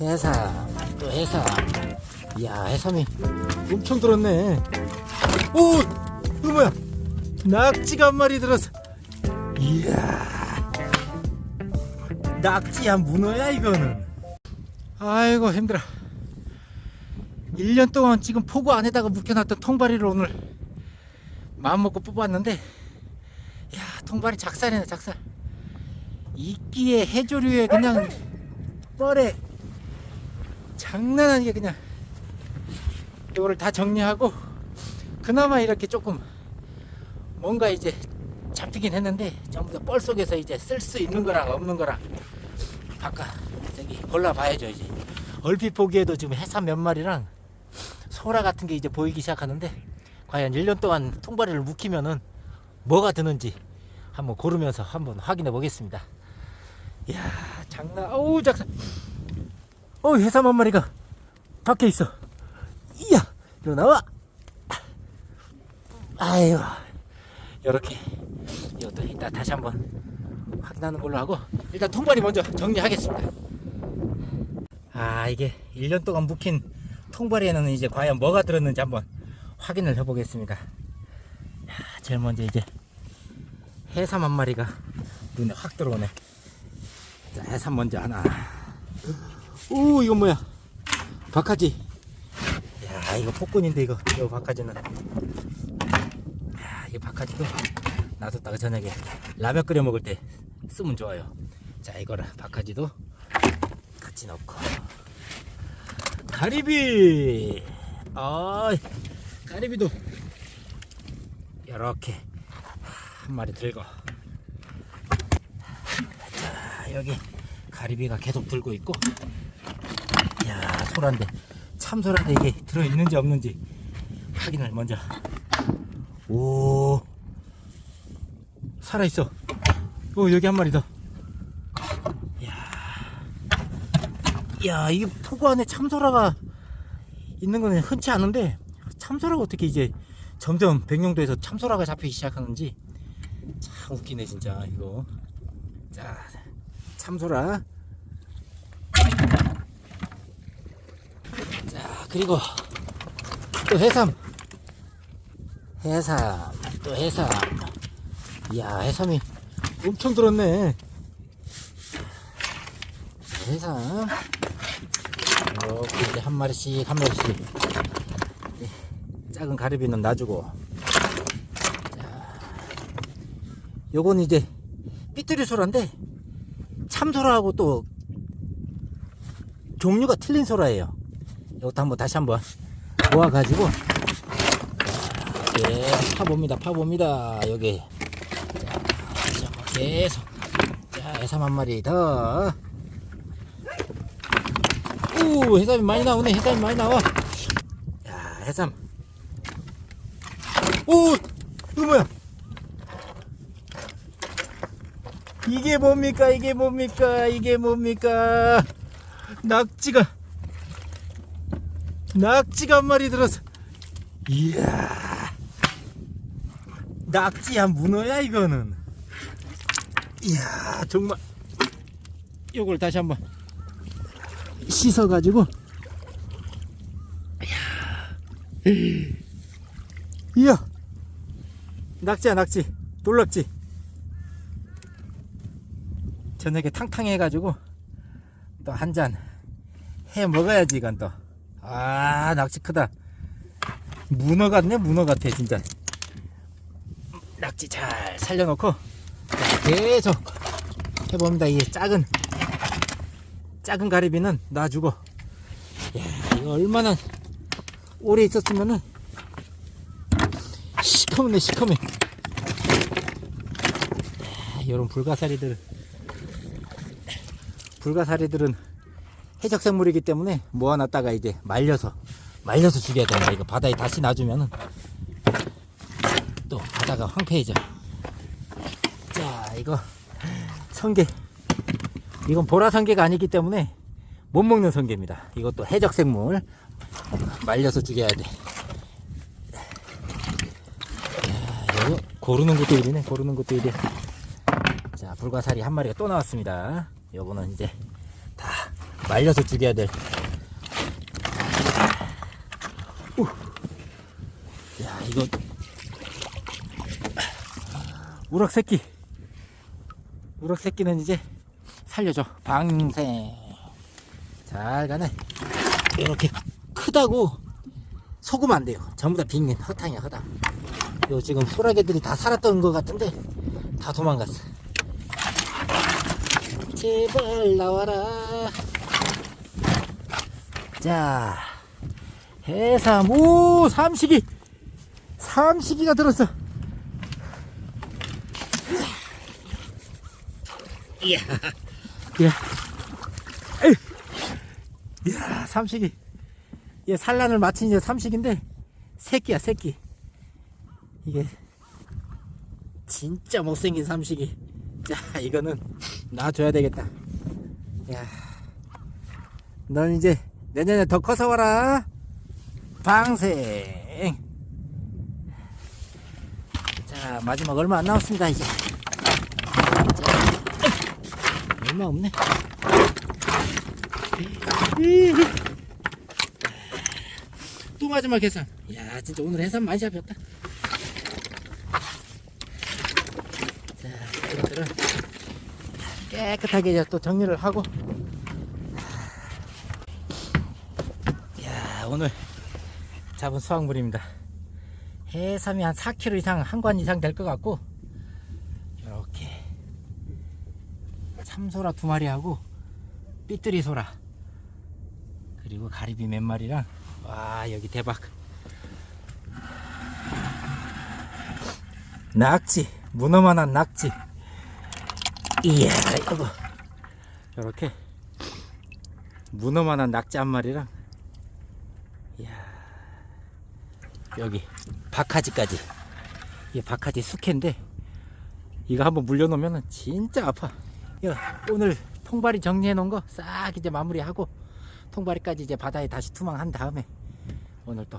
해삼 또 해삼 이야 해삼이 엄청 들었네. 오 이거 뭐야 낙지가 한 마리 들었어. 이야. 낙지야 문어야 이거는. 아이고 힘들어. 1년 동안 지금 포구 안에다가 묵혀놨던 통발이를 오늘 마음먹고 뽑았는데 야 통발이 작살이네 작살. 이끼에 해조류에 그냥 뻘에 장난 아니게 그냥 이거를 다 정리하고 그나마 이렇게 조금 뭔가 이제 잡히긴 했는데 전부 다 뻘 속에서 이제 쓸 수 있는 거랑 없는 거랑 바꿔 저기 골라봐야죠 이제 얼핏 보기에도 지금 해삼 몇 마리랑 소라 같은 게 이제 보이기 시작하는데 과연 1년 동안 통발이를 묵히면은 뭐가 드는지 한번 고르면서 한번 확인해 보겠습니다. 이야 장난 어우 작살 어 해삼 한 마리가 밖에 있어. 이야 이리 나와. 아유 이렇게 이것도 이따 다시 한번 확인하는 걸로 하고 일단 통발이 먼저 정리하겠습니다. 아 이게 1년 동안 묵힌 통발에는 이제 과연 뭐가 들었는지 한번 확인을 해보겠습니다. 야, 제일 먼저 이제 해삼 한 마리가 눈에 확 들어오네. 자 해삼 먼저 하나 오 이건 뭐야? 박하지. 야 이거 폭군인데 이거. 이거 박하지는. 야 이거 박하지도 놔뒀다가 저녁에 라면 끓여 먹을 때 쓰면 좋아요. 자 이거를 박하지도 같이 넣고. 가리비! 아 가리비도 이렇게 한 마리 들고. 자 여기 가리비가 계속 들고 있고. 야 소란데 참소란데 이게 들어있는지 없는지 확인을 먼저. 오. 살아있어. 오 여기 한 마리 더. 야. 이게 포구 안에 참소라가 있는 거는 흔치 않은데 참소라가 어떻게 이제 점점 백령도에서 참소라가 잡히기 시작하는지 참 웃기네 진짜 이거. 자 참소라 자 그리고 또 해삼. 해삼 또 해삼. 이야 해삼이 엄청 들었네. 자, 해삼. 이렇게 이제 한 마리씩 한 마리씩. 네, 작은 가리비는 놔주고. 자, 요건 이제 삐뚤이 소라인데 참소라하고 또 종류가 틀린 소라예요 이것도 한번 다시 한번 모아가지고 예, 파봅니다 파봅니다 여기 자, 계속 자 해삼 한 마리 더 오, 해삼이 많이 나오네. 해삼이 많이 나와. 야, 해삼. 오, 이거 뭐야? 이게 뭡니까? 이게 뭡니까? 이게 뭡니까? 낙지가 낙지가 한 마리 들어서. 이야. 낙지야 문어야 이거는. 이야 정말. 요걸 다시 한번 씻어가지고. 이야. 낙지야 낙지. 놀랍지? 저녁에 탕탕해가지고 또 한 잔 해 먹어야지 이건 또 아 낙지 크다. 문어 같네 문어 같아 진짜. 낙지 잘 살려놓고 자, 계속 해봅니다. 이 작은 작은 가리비는 놔주고. 야 이거 얼마나 오래 있었으면은 시커멓네 시커매 이런 불가사리들. 불가사리들은 해적 생물이기 때문에 모아놨다가 이제 말려서 말려서 죽여야 된다 이거 바다에 다시 놔주면은 또 바다가 황폐해져 자 이거 성게 이건 보라 성게가 아니기 때문에 못 먹는 성게입니다. 이것도 해적 생물 말려서 죽여야 돼. 야, 이거 고르는 것도 일이네. 고르는 것도 일이야. 자, 불가사리 한 마리가 또 나왔습니다. 요거는 이제 다 말려서 죽여야 될. 우. 야 이거 우럭 새끼. 우럭 새끼는 이제 살려줘. 방생. 잘 가네. 이렇게 크다고 속으면 안 돼요. 전부 다 빙긴 허탕이야 허탕. 요 지금 소라게들이 다 살았던 것 같은데 다 도망갔어. 제발 나와라. 자, 해삼, 오, 삼식이, 삼식이가 들었어. 이야, 이야, 에이. 이야, 삼식이. 얘 산란을 마친 이제 삼식인데, 새끼야, 새끼. 이게, 진짜 못생긴 삼식이. 자, 이거는 놔줘야 되겠다. 야, 넌 이제 내년에 더 커서 와라. 방생. 자, 마지막 얼마 안 남았습니다, 이제. 자, 얼마 없네. 또 마지막 해산. 야, 진짜 오늘 해산 많이 잡혔다. 자, 이것들은 깨끗하게 이제 또 정리를 하고. 야, 오늘 잡은 수확물입니다. 해삼이 한 4kg 이상, 한 관 이상 될 것 같고, 이렇게 참소라 두 마리하고 삐뚤이 소라 그리고 가리비 몇 마리랑 와 여기 대박. 낙지 문어만한 낙지. 이야 이거 이렇게 문어만한 낙지 한 마리랑 이야 여기 박하지까지. 이 박하지 숙회인데 이거 한번 물려놓으면 진짜 아파. 야, 오늘 통발이 정리해 놓은 거 싹 이제 마무리하고 통발이까지 이제 바다에 다시 투망한 다음에 오늘 또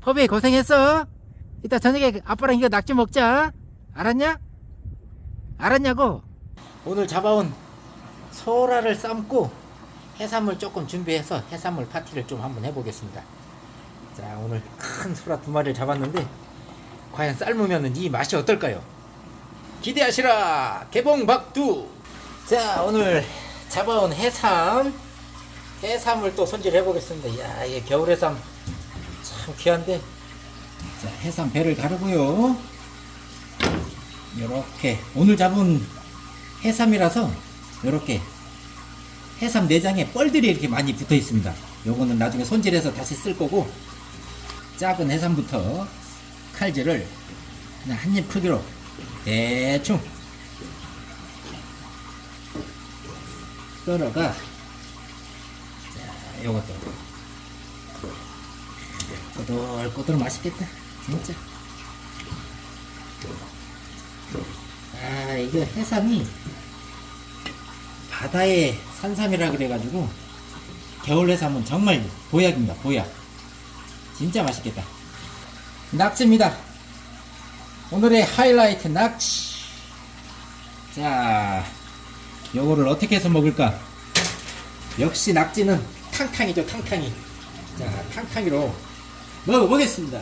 퍼베 고생했어. 이따 저녁에 아빠랑 이거 낙지 먹자. 알았냐? 알았냐고? 오늘 잡아온 소라를 삶고 해산물 조금 준비해서 해산물 파티를 좀 한번 해보겠습니다. 자 오늘 큰 소라 두 마리를 잡았는데 과연 삶으면 이 맛이 어떨까요? 기대하시라 개봉 박두! 자 오늘 잡아온 해삼 해삼을 또 손질해 보겠습니다. 야 이게 겨울 해삼 참 귀한데. 자 해삼 배를 가르고요. 요렇게 오늘 잡은 해삼이라서 요렇게 해삼 내장에 뻘들이 이렇게 많이 붙어 있습니다. 요거는 나중에 손질해서 다시 쓸 거고 작은 해삼부터 칼질을 그냥 한 입 크기로 대충 썰어가 자 요것도. 꼬들꼬들 맛있겠다 진짜. 아 이거 해삼이 바다의 산삼이라 그래가지고 겨울 해삼은 정말 보약입니다 보약. 진짜 맛있겠다. 낙지입니다. 오늘의 하이라이트 낙지. 자 요거를 어떻게 해서 먹을까? 역시 낙지는 탕탕이죠 탕탕이. 자 탕탕이로 먹어보겠습니다.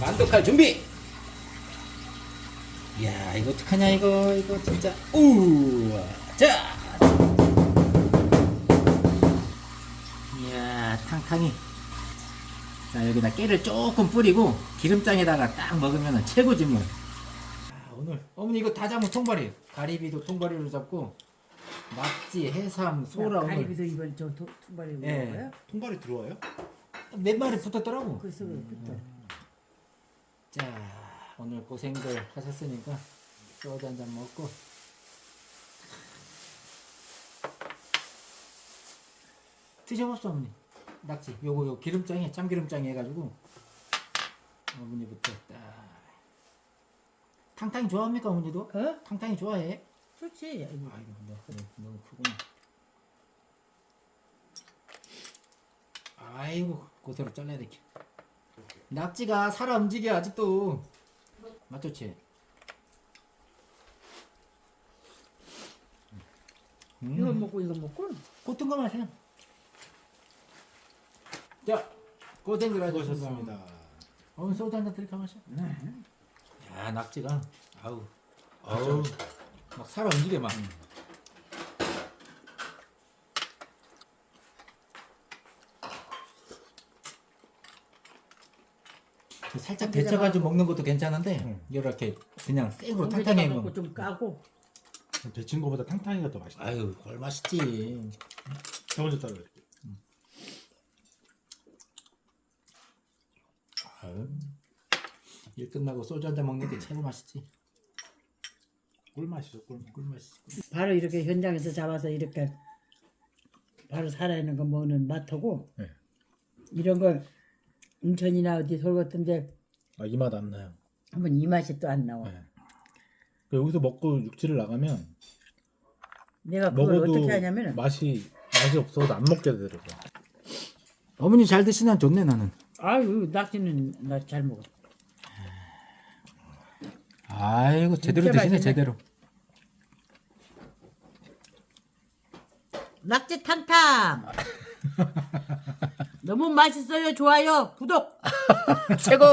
만두칼 준비! 이 야 이거 어떡하냐 이거. 이거 진짜. 자. 이야 탕탕이. 자 여기다 깨를 조금 뿌리고 기름장에다가 딱 먹으면 최고지 뭐 아, 오늘. 어머니 이거 다 잡은 통발이에요 가리비도 통발이로 잡고 낙지 해삼 소라 오늘. 가리비도 이번 저 도- 통발에 예. 먹은 거야? 통발이 들어와요? 몇 마리 붙었더라고? 그래서 그때 자 오늘 고생들 하셨으니까 소주 한 잔 먹고 드셔보시죠 어머니 낙지 요거 요 기름장에 참기름장에 해가지고 어머니부터 딱 탕탕이 좋아합니까 어머니도? 어? 탕탕이 좋아해? 좋지. 아이고 너, 너, 너무 크구나 아이고 고소로 잘라야 되겠 낙지가 살아 움직여 아직도 맞좋지? 이거 먹고 이거 먹고. 꽃든 거 마세요. 자, 고생들 하셨습니다. 수고하셨습니다. 오늘 소주 한잔 드릴까 마셔. 네. 야, 낙지가 아우, 아우, 막 살아 움직여 막. 살짝 데쳐가지고 먹는 것도 괜찮은데 응. 이렇게 그냥 생으로 탕탕이 탕탕해 먹고 먹. 좀 까고. 데친 거보다 탕탕이가 더 맛있다. 아유, 뭘 맛있지. 저 먼저 따라갈게. 아유, 일 끝나고 소주 한 잔 먹는 게 최고 맛있지. 꿀맛이죠, 꿀맛. 꿀맛이지. 바로 이렇게 현장에서 잡아서 이렇게 바로 살아있는 거 먹는 맛하고 네. 이런 거 인천이나 어디 서울 같은데 아, 이 맛 안 나요. 한번 이 맛이 또 안 나와. 네. 그 여기서 먹고 육지를 나가면 내가 그걸 먹어도 어떻게 하냐면은 맛이 맛이 없어도 안 먹게 되더라고. 어머니 잘 드시나 좋네 나는. 아유 낙지는 나 잘 먹어. 아이고 제대로 진짜 드시네 맛있네. 제대로. 낙지 탕탕. 너무 맛있어요. 좋아요. 구독. 최고.